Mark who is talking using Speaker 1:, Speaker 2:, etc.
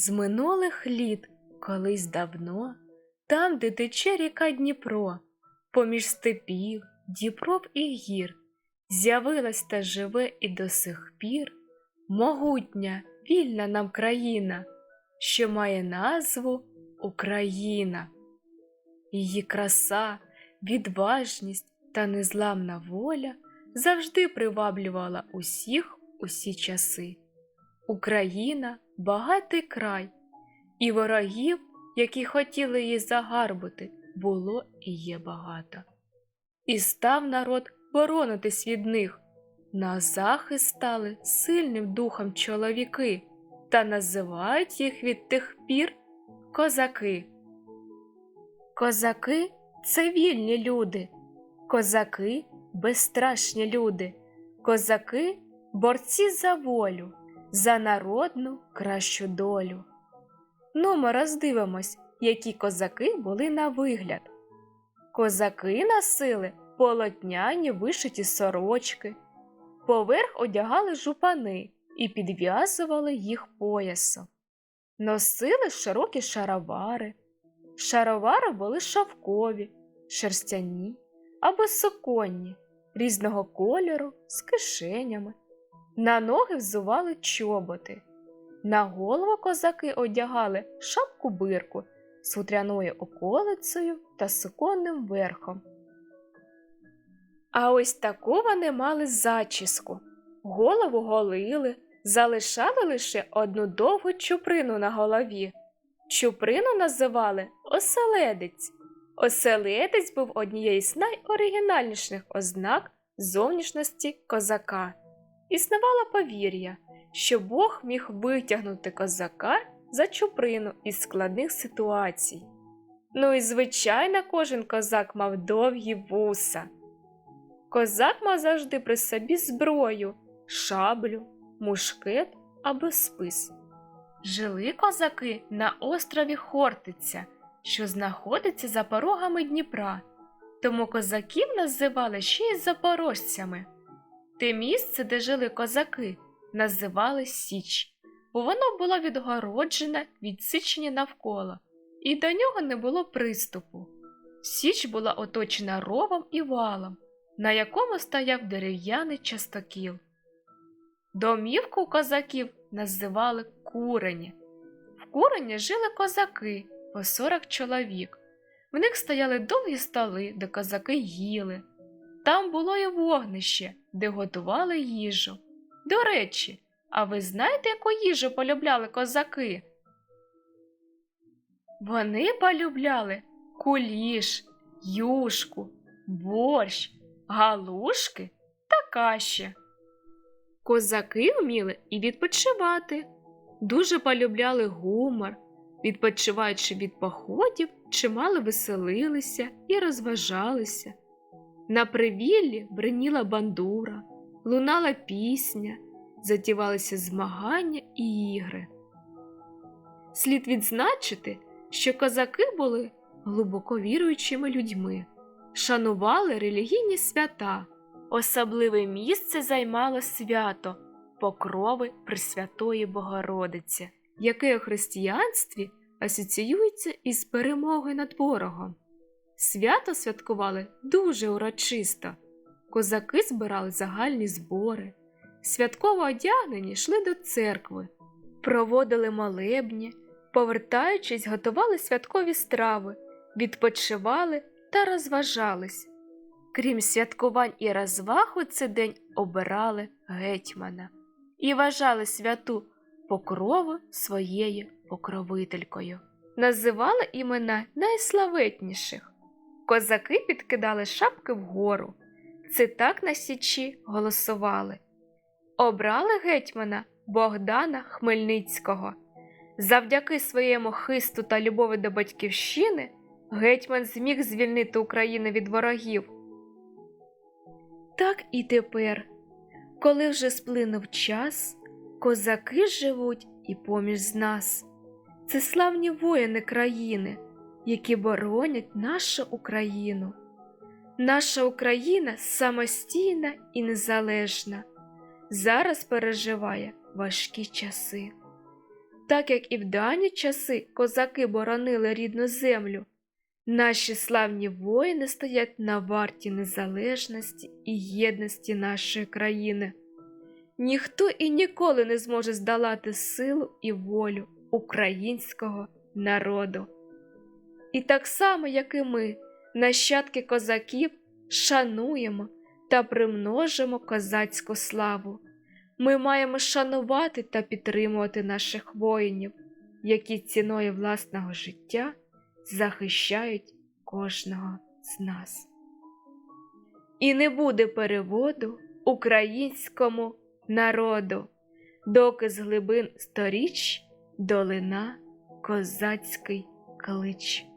Speaker 1: З минулих літ, колись давно, там, де тече ріка Дніпро, поміж степів, діпров і гір, з'явилась та живе і до сих пір могутня, вільна нам країна, що має назву Україна. Її краса, відважність та незламна воля завжди приваблювала усіх усі часи. Україна багатий край, і ворогів, які хотіли її загарбати, було і є багато. І став народ боронитись від них. На захист стали сильним духом чоловіки та називають їх від тих пір козаки. Козаки це вільні люди, козаки безстрашні люди, козаки борці за волю, за народну кращу долю. Ну, ми роздивимось, які козаки були на вигляд. Козаки носили полотняні вишиті сорочки, поверх одягали жупани і підв'язували їх поясом. Носили широкі шаровари. Шаровари були шовкові, шерстяні або суконні, різного кольору з кишенями. На ноги взували чоботи. На голову козаки одягали шапку бирку з хутряною околицею та суконним верхом. А ось таку вони мали зачіску. Голову голили, залишали лише одну довгу чуприну на голові. Чуприну називали оселедець. Оселедець був однією з найоригінальніших ознак зовнішності козака. Існувало повір'я, що Бог міг витягнути козака за чуприну із складних ситуацій. Ну і, звичайно, кожен козак мав довгі вуса. Козак мав завжди при собі зброю, шаблю, мушкет або спис. Жили козаки на острові Хортиця, що знаходиться за порогами Дніпра, тому козаків називали ще й запорожцями. Те місце, де жили козаки, називали Січ, бо воно було відгороджене від січення навколо, і до нього не було приступу. Січ була оточена ровом і валом, на якому стояв дерев'яний частокіл. Домівку козаків називали курені. В курені жили козаки по 40 чоловік. В них стояли довгі столи, де козаки їли. Там було і вогнище, де готували їжу. До речі, а ви знаєте, яку їжу полюбляли козаки? Вони полюбляли куліш, юшку, борщ, галушки та каші. Козаки вміли і відпочивати, дуже полюбляли гумор, відпочиваючи від походів, чимало веселилися і розважалися. На привіллі бриніла бандура, лунала пісня, затівалися змагання і ігри. Слід відзначити, що козаки були глибоко віруючими людьми, шанували релігійні свята, особливе місце займало свято Покрови Пресвятої Богородиці, яке у християнстві асоціюється із перемогою над ворогом. Свято святкували дуже урочисто. Козаки збирали загальні збори, святково одягнені йшли до церкви, проводили молебні, повертаючись, готували святкові страви, відпочивали та розважались. Крім святкувань і розваг у цей день обирали гетьмана і вважали святу покрову своєю покровителькою. Називали імена найславетніших. Козаки підкидали шапки вгору. Це так на січі голосували. Обрали гетьмана Богдана Хмельницького. Завдяки своєму хисту та любові до батьківщини гетьман зміг звільнити Україну від ворогів. Так і тепер, коли вже сплинув час, козаки живуть і поміж нас. Це славні воїни країни, які боронять нашу Україну. Наша Україна самостійна і незалежна, зараз переживає важкі часи. Так як і в давні часи козаки боронили рідну землю, наші славні воїни стоять на варті незалежності і єдності нашої країни. Ніхто і ніколи не зможе здолати силу і волю українського народу. І так само, як і ми, нащадки козаків, шануємо та примножимо козацьку славу. Ми маємо шанувати та підтримувати наших воїнів, які ціною власного життя захищають кожного з нас. І не буде переводу українському народу, доки з глибин сторіч долина козацький клич.